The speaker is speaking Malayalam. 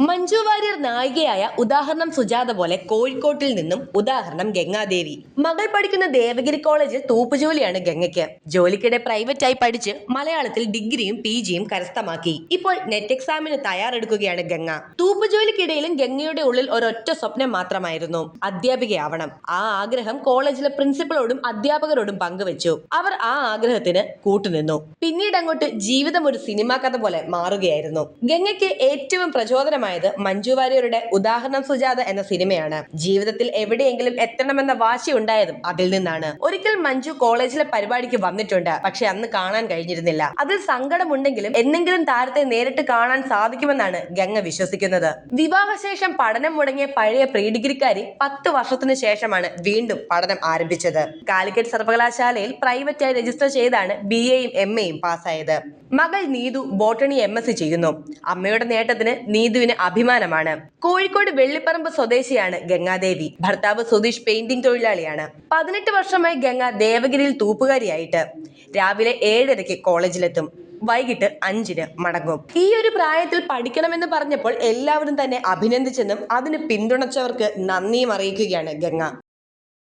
മഞ്ജു വാര്യർ നായികയായ ഉദാഹരണം സുജാത പോലെ കോഴിക്കോട്ടിൽ നിന്നും ഉദാഹരണം ഗംഗാദേവി. മകൾ പഠിക്കുന്ന ദേവഗിരി കോളേജിൽ തൂപ്പുജോലിയാണ് ഗംഗയ്ക്ക്. ജോലിക്കിടെ പ്രൈവറ്റായി പഠിച്ച് മലയാളത്തിൽ ഡിഗ്രിയും പി ജിയും കരസ്ഥമാക്കി. ഇപ്പോൾ നെറ്റ് എക്സാമിന് തയ്യാറെടുക്കുകയാണ് ഗംഗ. തൂപ്പുജോലിക്കിടയിലും ഗംഗയുടെ ഉള്ളിൽ ഒരൊറ്റ സ്വപ്നം മാത്രമായിരുന്നു. അധ്യാപികയാവണം. ആ ആഗ്രഹം കോളേജിലെ പ്രിൻസിപ്പളോടും അധ്യാപകരോടും പങ്കുവച്ചു. അവർ ആ ആഗ്രഹത്തിന് കൂട്ടുനിന്നു. പിന്നീട് അങ്ങോട്ട് ജീവിതം ഒരു സിനിമാ കഥ പോലെ മാറുകയായിരുന്നു. ഗംഗയ്ക്ക് ഏറ്റവും പ്രചോദനമായത് മഞ്ജു വാര്യരുടെ ഉദാഹരണം സുജാത എന്ന സിനിമയാണ്. ജീവിതത്തിൽ എവിടെയെങ്കിലും എത്തണമെന്ന വാശി ഉണ്ടായതും അതിൽ നിന്നാണ്. ഒരിക്കൽ മഞ്ജു കോളേജിലെ പരിപാടിക്ക് വന്നിട്ടുണ്ട്. പക്ഷെ അന്ന് കാണാൻ കഴിഞ്ഞിരുന്നില്ല. അതിൽ സങ്കടമുണ്ടെങ്കിലും എന്നെങ്കിലും താരത്തെ നേരിട്ട് കാണാൻ സാധിക്കുമെന്നാണ് ഗംഗ വിശ്വസിക്കുന്നത്. വിവാഹശേഷം പഠനം മുടങ്ങിയ പഴയ പ്രീ ഡിഗ്രിക്കാരി പത്ത് വർഷത്തിന് ശേഷമാണ് വീണ്ടും പഠനം ആരംഭിച്ചത്. കാലിക്കറ്റ് സർവകലാശാലയിൽ പ്രൈവറ്റായി രജിസ്റ്റർ ചെയ്താണ് ബി എയും എം എയും പാസ്സായത്. മകൾ Neethu botany M S C ചെയ്യുന്നു. അമ്മയുടെ നേട്ടത്തിന് നീതുവിന് അഭിമാനമാണ്. കോഴിക്കോട് വെള്ളിപ്പറമ്പ് സ്വദേശിയാണ് ഗംഗാദേവി. ഭർത്താവ് സുധീഷ് പെയിന്റിംഗ് തൊഴിലാളിയാണ്. പതിനെട്ട് വർഷമായി ഗംഗ ദേവഗിരിയിൽ തൂപ്പുകാരിയായിട്ട്. രാവിലെ ഏഴരയ്ക്ക് കോളേജിലെത്തും. വൈകിട്ട് അഞ്ചിന് മടങ്ങും. ഈ ഒരു പ്രായത്തിൽ പഠിക്കണമെന്ന് പറഞ്ഞപ്പോൾ എല്ലാവരും തന്നെ അഭിനന്ദിച്ചെന്നും അതിന് പിന്തുണച്ചവർക്ക് നന്ദിയും അറിയിക്കുകയാണ് ഗംഗ.